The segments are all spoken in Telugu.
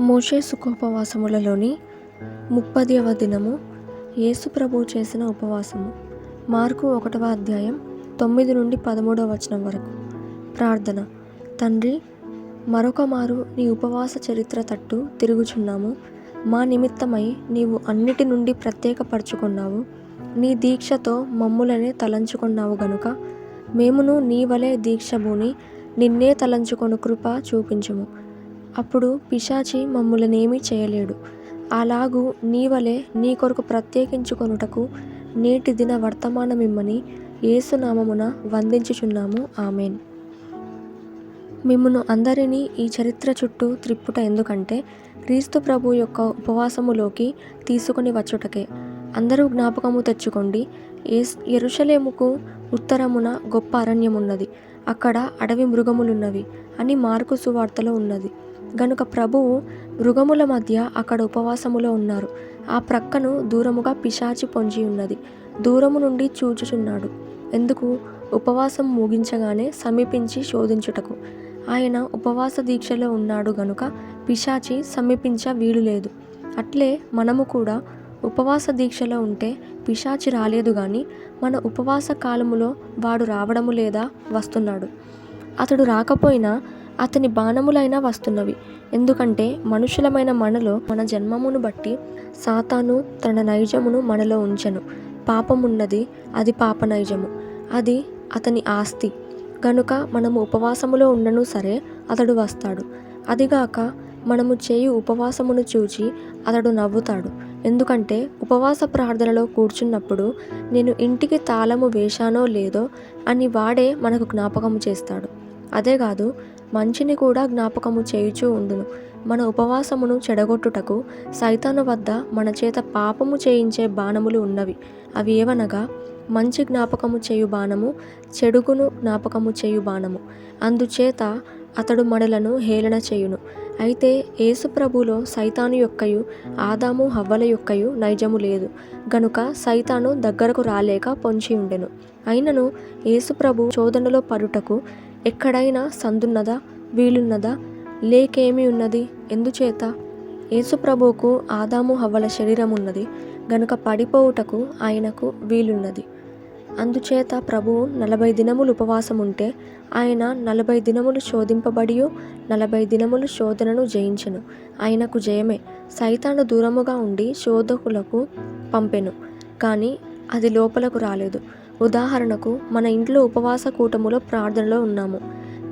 మోషే సుఖోపవాసములలోని ముప్పదివ దినము యేసుప్రభు చేసిన ఉపవాసము. మార్కు ఒకటవ అధ్యాయం తొమ్మిది నుండి పదమూడవ వచనం వరకు. ప్రార్థన. తండ్రి మరొక మారు నీ ఉపవాస చరిత్ర తట్టు తిరుగుచున్నాము. మా నిమిత్తమై నీవు అన్నిటి నుండి ప్రత్యేకపరచుకున్నావు. నీ దీక్షతో మమ్ములనే తలంచుకున్నావు గనుక మేమును నీ వలె దీక్షభూని నిన్నే తలంచుకొను కృప చూపించుము. అప్పుడు పిశాచి మమ్ములనేమీ చేయలేడు. అలాగూ నీ వలె నీ కొరకు ప్రత్యేకించుకొనుటకు నేటి దిన వర్తమానమిమ్మని ఏసునామమున వందించుచున్నాము. ఆమెన్. మిమ్మును అందరినీ ఈ చరిత్ర చుట్టూ త్రిప్పుట ఎందుకంటే క్రీస్తు ప్రభు యొక్క ఉపవాసములోకి తీసుకుని వచ్చుటకే. అందరూ జ్ఞాపకము తెచ్చుకోండి ఏస్ ఎరుషలేముకు ఉత్తరమున గొప్ప అరణ్యమున్నది. అక్కడ అడవి మృగములున్నవి అని మార్కు సువార్తలో ఉన్నది. గనుక ప్రభువు మృగముల మధ్య అక్కడ ఉపవాసములో ఉన్నారు. ఆ ప్రక్కను దూరముగా పిశాచి పొంచి ఉన్నది. దూరము నుండి చూచుచున్నాడు. ఎందుకు? ఉపవాసం ముగించగానే సమీపించి శోధించుటకు. ఆయన ఉపవాస దీక్షలో ఉన్నాడు గనుక పిశాచి సమీపించ వీలు లేదు అట్లే మనము కూడా ఉపవాస దీక్షలో ఉంటే పిశాచి రాలేదు కానీ మన ఉపవాస కాలములో వాడు రావడము లేదా? వస్తున్నాడు. అతడు రాకపోయినా అతని బాణములైనా వస్తున్నవి. ఎందుకంటే మనుషులమైన మనలో మన జన్మమును బట్టి సాతాను తన నైజమును మనలో ఉంచెను. పాపమున్నది అది పాప నైజము. అది అతని ఆస్తి. గనుక మనము ఉపవాసములో ఉండను సరే అతడు వస్తాడు. అదిగాక మనము చేయు ఉపవాసమును చూచి అతడు నవ్వుతాడు. ఎందుకంటే ఉపవాస ప్రార్థనలో కూర్చున్నప్పుడు నేను ఇంటికి తాళము వేశానో లేదో అని వాడే మనకు జ్ఞాపకము చేస్తాడు. అదే కాదు మంచిని కూడా జ్ఞాపకము చేయుచూ ఉండును. మన ఉపవాసమును చెడగొట్టుటకు సైతాను వద్ద మన చేత పాపము చేయించే బాణములు ఉన్నవి. అవి ఏవనగా మంచి జ్ఞాపకము చేయు బాణము చెడుగును జ్ఞాపకము చేయు బాణము. అందుచేత అతడు మడలను హేళన చేయును. అయితే యేసుప్రభులో సైతాను యొక్కయు ఆదాము హవ్వల యొక్కయు నైజము లేదు. గనుక సైతాను దగ్గరకు రాలేక పొంచి ఉండెను అయినను యేసుప్రభు శోధనలో పడుటకు ఎక్కడైనా సందున్నదా? వీలున్నదా? లేకేమి ఉన్నది? ఎందుచేత? యేసుప్రభువుకు ఆదాము హవ్వల శరీరం ఉన్నది గనుక పడిపోవుటకు ఆయనకు వీలున్నది. అందుచేత ప్రభువు నలభై దినములు ఉపవాసం ఉంటే ఆయన నలభై దినములు శోధింపబడి నలభై దినములు శోధనను జయించెను. ఆయనకు జయమే. సైతాను దూరముగా ఉండి శోధకులకు పంపెను. కానీ అది లోపలకు రాలేదు. ఉదాహరణకు మన ఇంట్లో ఉపవాస కూటములో ప్రార్థనలో ఉన్నాము.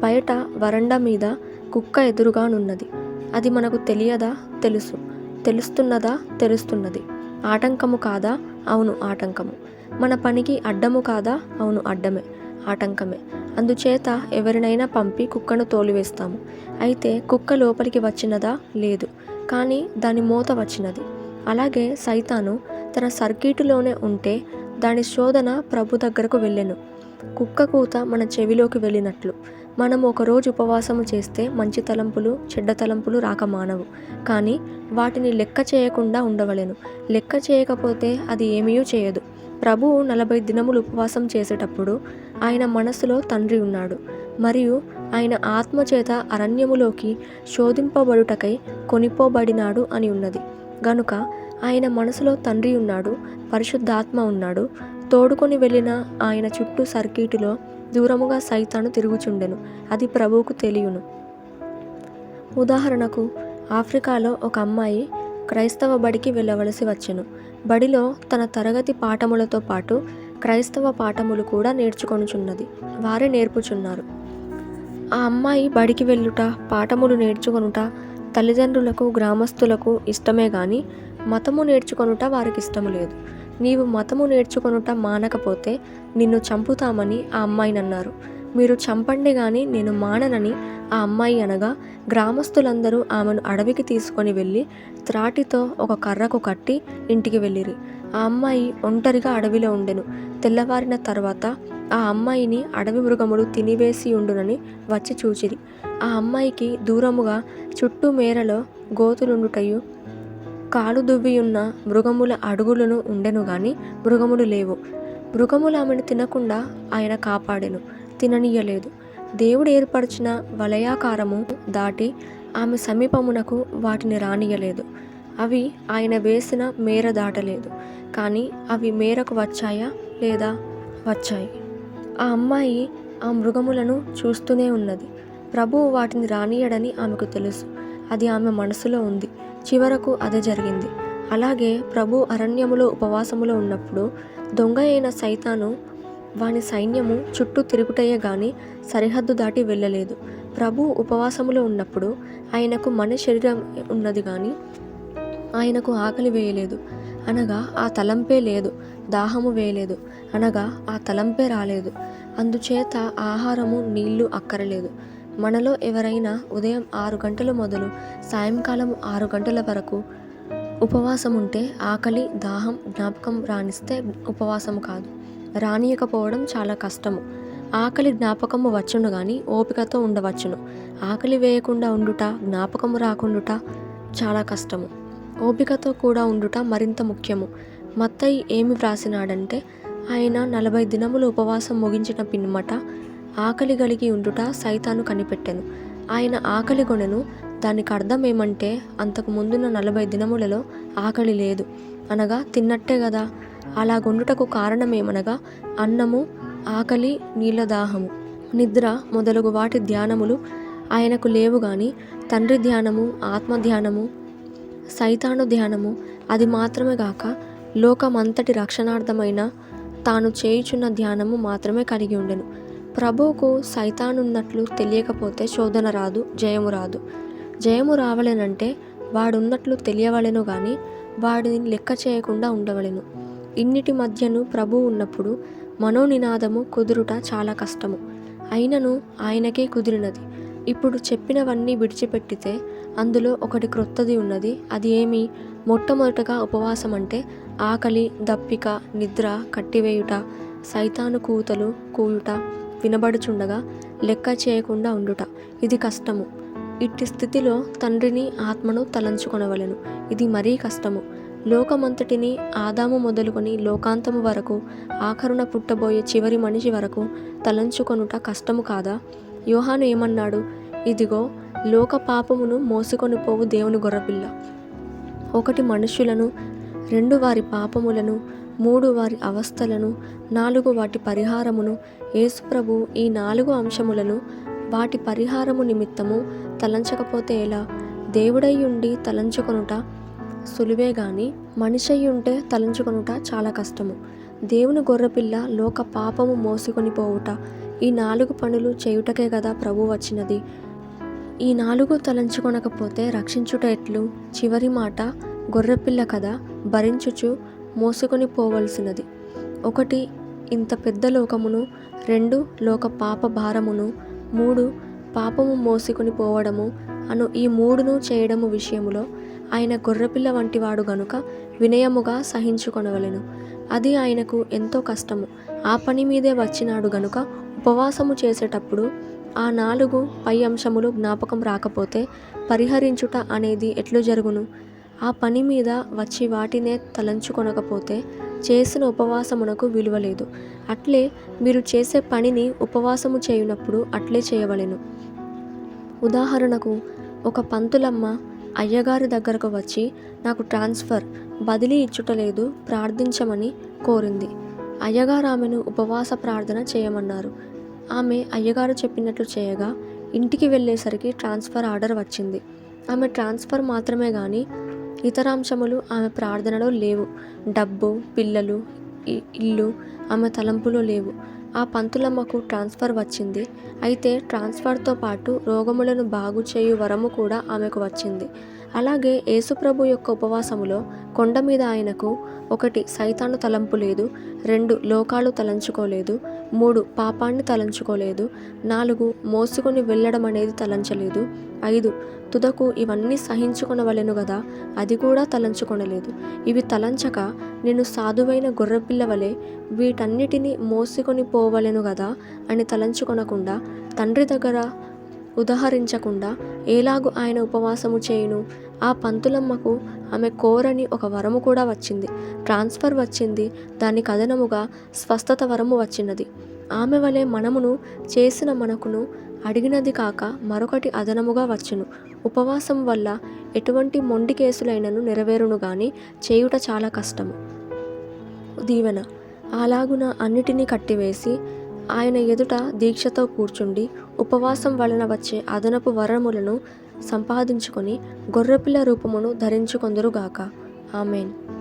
బయట వరండా మీద కుక్క ఎదురుగానున్నది అది మనకు తెలియదా? తెలుసు. తెలుస్తున్నదా? తెలుస్తున్నది. ఆటంకము కాదా? అవును ఆటంకము. మన పనికి అడ్డము కాదా? అవును అడ్డమే. ఆటంకమే. అందుచేత ఎవరినైనా పంపి కుక్కను తోలివేస్తాము. అయితే కుక్క లోపలికి వచ్చినదా? లేదు. కానీ దాని మూత వచ్చినది. అలాగే సైతాను తన సర్కిటులోనే ఉంటే దాని శోధన ప్రభు దగ్గరకు వెళ్ళెను. కుక్క కూత మన చెవిలోకి వెళ్ళినట్లు. మనం ఒకరోజు ఉపవాసము చేస్తే మంచి తలంపులు చెడ్డ తలంపులు రాక మానవు. కానీ వాటిని లెక్క చేయకుండా ఉండవలెను. లెక్క చేయకపోతే అది ఏమీ చేయదు. ప్రభువు నలభై దినములు ఉపవాసం చేసేటప్పుడు ఆయన మనసులో తండ్రి ఉన్నాడు. మరియు ఆయన ఆత్మచేత అరణ్యములోకి శోధింపబడుటకై కొనిపోబడినాడు అని ఉన్నది. గనుక ఆయన మనసులో తండ్రి ఉన్నాడు పరిశుద్ధాత్మ ఉన్నాడు. తోడుకొని వెళ్ళిన ఆయన చుట్టూ సర్కీటులో దూరముగా సైతాను తిరుగుచుండెను. అది ప్రభువుకు తెలియను. ఉదాహరణకు ఆఫ్రికాలో ఒక అమ్మాయి క్రైస్తవ బడికి వెళ్ళవలసి వచ్చెను. బడిలో తన తరగతి పాఠములతో పాటు క్రైస్తవ పాఠములు కూడా నేర్చుకొనుచున్నది. వారే నేర్పుచున్నారు. ఆ అమ్మాయి బడికి వెళ్ళుట పాఠములు నేర్చుకొనుట తల్లిదండ్రులకు గ్రామస్తులకు ఇష్టమే కానీ మతము నేర్చుకొనుట వారికి ఇష్టము లేదు. నీవు మతము నేర్చుకొనుట మానకపోతే నిన్ను చంపుతామని ఆ అమ్మాయిని అన్నారు మీరు చంపండి కానీ నేను మాననని ఆ అమ్మాయి అనగా గ్రామస్తులందరూ ఆమెను అడవికి తీసుకొని వెళ్ళి త్రాటితో ఒక కర్రకు కట్టి ఇంటికి వెళ్ళిరి. ఆ అమ్మాయి ఒంటరిగా అడవిలో ఉండెను. తెల్లవారిన తర్వాత ఆ అమ్మాయిని అడవి మృగములు తినివేసి ఉండునని వచ్చి చూచిరి. ఆ అమ్మాయికి దూరముగా చుట్టూ మేరలో గోతులుండుటయు కాలు దువ్వియున్న మృగముల అడుగులను ఉండెను గాని మృగములు లేవు. మృగములు ఆమెను తినకుండా ఆయన కాపాడెను తిననీయలేదు. దేవుడు ఏర్పరిచిన వలయాకారము దాటి ఆమె సమీపమునకు వాటిని రానియలేదు. అవి ఆయన వేసిన మేర దాటలేదు కానీ అవి మేరకు వచ్చాయా లేదా వచ్చాయి. ఆ అమ్మాయి ఆ మృగములను చూస్తూనే ఉన్నది. ప్రభువు వాటిని రానియడని ఆమెకు తెలుసు. అది ఆమె మనసులో ఉంది. చివరకు అదే జరిగింది. అలాగే ప్రభు అరణ్యములో ఉపవాసములో ఉన్నప్పుడు దొంగ అయిన సైతాను వాని సైన్యము చుట్టూ తిరుగుటయ్యే గాని సరిహద్దు దాటి వెళ్ళలేదు. ప్రభు ఉపవాసములో ఉన్నప్పుడు ఆయనకు మన శరీరం ఉన్నది కానీ ఆయనకు ఆకలి వేయలేదు. అనగా ఆ తలంపే లేదు దాహము వేయలేదు. అనగా ఆ తలంపే రాలేదు. అందుచేత ఆహారము నీళ్ళు అక్కరలేదు. మనలో ఎవరైనా ఉదయం ఆరు గంటలు మొదలు సాయంకాలం ఆరు గంటల వరకు ఉపవాసం ఉంటే ఆకలి దాహం జ్ఞాపకం రాణిస్తే ఉపవాసం కాదు. రానియకపోవడం చాలా కష్టము. ఆకలి జ్ఞాపకము వచ్చును కానీ ఓపికతో ఉండవచ్చును. ఆకలి వేయకుండా ఉండుట జ్ఞాపకము రాకుండుట చాలా కష్టము. ఓపికతో కూడా ఉండుట మరింత ముఖ్యము. మత్తయి ఏమి వ్రాసినాడంటే ఆయన నలభై దినములు ఉపవాసం ముగించిన పిమ్మట ఆకలి కలిగి ఉండుట సైతాను కనిపెట్టెను. ఆయన ఆకలి కొనెను దానికి అర్థం ఏమంటే అంతకు ముందున్న నలభై దినములలో ఆకలి లేదు. అనగా తిన్నట్టే కదా అలాగుండుటకు కారణమేమనగా అన్నము ఆకలి నీళ్ళ దాహము నిద్ర మొదలగు వాటి ధ్యానములు ఆయనకు లేవు గాని తండ్రి ధ్యానము ఆత్మ ధ్యానము సైతాను ధ్యానము అది మాత్రమే గాక లోకమంతటి రక్షణార్థమైన తాను చేయుచున్న ధ్యానము మాత్రమే కలిగి ఉండెను. ప్రభువుకు సైతానున్నట్లు తెలియకపోతే శోధన రాదు జయము రాదు. జయము రావలేనంటే వాడున్నట్లు తెలియవలెను కానీ వాడిని లెక్క చేయకుండా ఉండవలెను. ఇన్నిటి మధ్యను ప్రభు ఉన్నప్పుడు మనోనినాదము కుదురుట చాలా కష్టము. అయినను ఆయనకే కుదిరినది. ఇప్పుడు చెప్పినవన్నీ విడిచిపెట్టితే అందులో ఒకటి క్రొత్తది ఉన్నది. అది ఏమి? మొట్టమొదటగా ఉపవాసం అంటే ఆకలి దప్పిక నిద్ర కట్టివేయుట సైతాను కూతలు కూయుట వినబడుచుండగా లెక్క చేయకుండా ఉండుట. ఇది కష్టము. ఇట్టి స్థితిలో తండ్రిని ఆత్మను తలంచుకొనవలెను. ఇది మరీ కష్టము. లోకమంతటిని ఆదాము మొదలుకొని లోకాంతము వరకు ఆఖరున పుట్టబోయే చివరి మనిషి వరకు తలంచుకొనుట కష్టము కాదా? యోహాను ఏమన్నాడు? ఇదిగో లోక పాపమును మోసుకొని పోవు దేవుని గొర్రపిల్ల. ఒకటి మనుష్యులను రెండు వారి పాపములను మూడు వారి అవస్థలను నాలుగు వాటి పరిహారమును యేసుప్రభు ఈ నాలుగు అంశములను వాటి పరిహారము నిమిత్తము తలంచకపోతే ఎలా? దేవుడై ఉండి తలంచుకొనుట సులువే గాని మనిషి ఉంటే తలంచుకొనుట చాలా కష్టము. దేవుని గొర్రెపిల్ల లోక పాపము మోసుకొని పోవుట ఈ నాలుగు పనులు చేయుటకే కదా ప్రభు వచ్చినది. ఈ నాలుగు తలంచుకొనకపోతే రక్షించుట ఎట్లు? చివరి మాట గొర్రెపిల్ల కదా భరించుచు మోసుకొని పోవలసినది. ఒకటి ఇంత పెద్ద లోకమును రెండు లోక పాప భారమును మూడు పాపము మోసుకొని పోవడము అను ఈ మూడును చేయడము విషయములో ఆయన గొర్రెపిల్ల వంటివాడు గనుక వినయముగా సహించుకొనవలెను. అది ఆయనకు ఎంతో కష్టము. ఆ పని మీదే వచ్చినాడు గనుక ఉపవాసము చేసేటప్పుడు ఆ నాలుగు పై అంశములు జ్ఞాపకం రాకపోతే పరిహరించుట అనేది ఎట్లు జరుగును? ఆ పని మీద వచ్చి వాటినే తలంచుకొనకపోతే చేసిన ఉపవాసమునకు విలువ లేదు అట్లే మీరు చేసే పనిని ఉపవాసము చేయునప్పుడు అట్లే చేయవలెను. ఉదాహరణకు ఒక పంతులమ్మ అయ్యగారి దగ్గరకు వచ్చి నాకు ట్రాన్స్ఫర్ బదిలీ ఇచ్చుటలేదు ప్రార్థించమని కోరింది. అయ్యగారు ఆమెను ఉపవాస ప్రార్థన చేయమన్నారు. ఆమె అయ్యగారు చెప్పినట్లు చేయగా ఇంటికి వెళ్ళేసరికి ట్రాన్స్ఫర్ ఆర్డర్ వచ్చింది. ఆమె ట్రాన్స్ఫర్ మాత్రమే కానీ ఇతర అంశములు ఆమె ప్రార్థనలో లేవు. డబ్బు పిల్లలు ఇల్లు ఆమె తలంపులో లేవు. ఆ పంతులమ్మకు ట్రాన్స్ఫర్ వచ్చింది. అయితే ట్రాన్స్ఫర్తో పాటు రోగములను బాగు చేయు వరము కూడా ఆమెకు వచ్చింది. అలాగే యేసుప్రభు యొక్క ఉపవాసములో కొండ మీద ఆయనకు ఒకటి సైతాను తలంపు లేదు రెండు లోకాలు తలంచుకోలేదు మూడు పాపాన్ని తలంచుకోలేదు నాలుగు మోసుకొని వెళ్ళడం అనేది తలంచలేదు ఐదు తుదకు ఇవన్నీ సహించుకొనవలెను గదా అది కూడా తలంచుకొనలేదు. ఇవి తలంచక నేను సాధువైన గొర్రెపిల్ల వలె వీటన్నిటిని మోసుకొని పోవలెను గదా అని తలంచుకొనకుండా తండ్రి దగ్గర ఉదహరించకుండా ఏలాగు ఆయన ఉపవాసము చేయును? ఆ పంతులమ్మకు ఆమె కోరని ఒక వరము కూడా వచ్చింది. ట్రాన్స్ఫర్ వచ్చింది. దాని కథనముగా స్వస్థత వరము వచ్చినది. ఆమె వలె మనమును చేసిన మనకును అడిగినది కాక మరొకటి అదనముగా వచ్చును. ఉపవాసం వల్ల ఎటువంటి మొండి కేసులైనను నెరవేరును గాని చేయుట చాలా కష్టము. దీవెన. అలాగున అన్నిటినీ కట్టివేసి ఆయన ఎదుట దీక్షతో కూర్చుండి ఉపవాసం వలన వచ్చే అదనపు వరములను సంపాదించుకొని గొర్రెపిల్ల రూపమును ధరించుకొందురుగాక. ఆమెన్.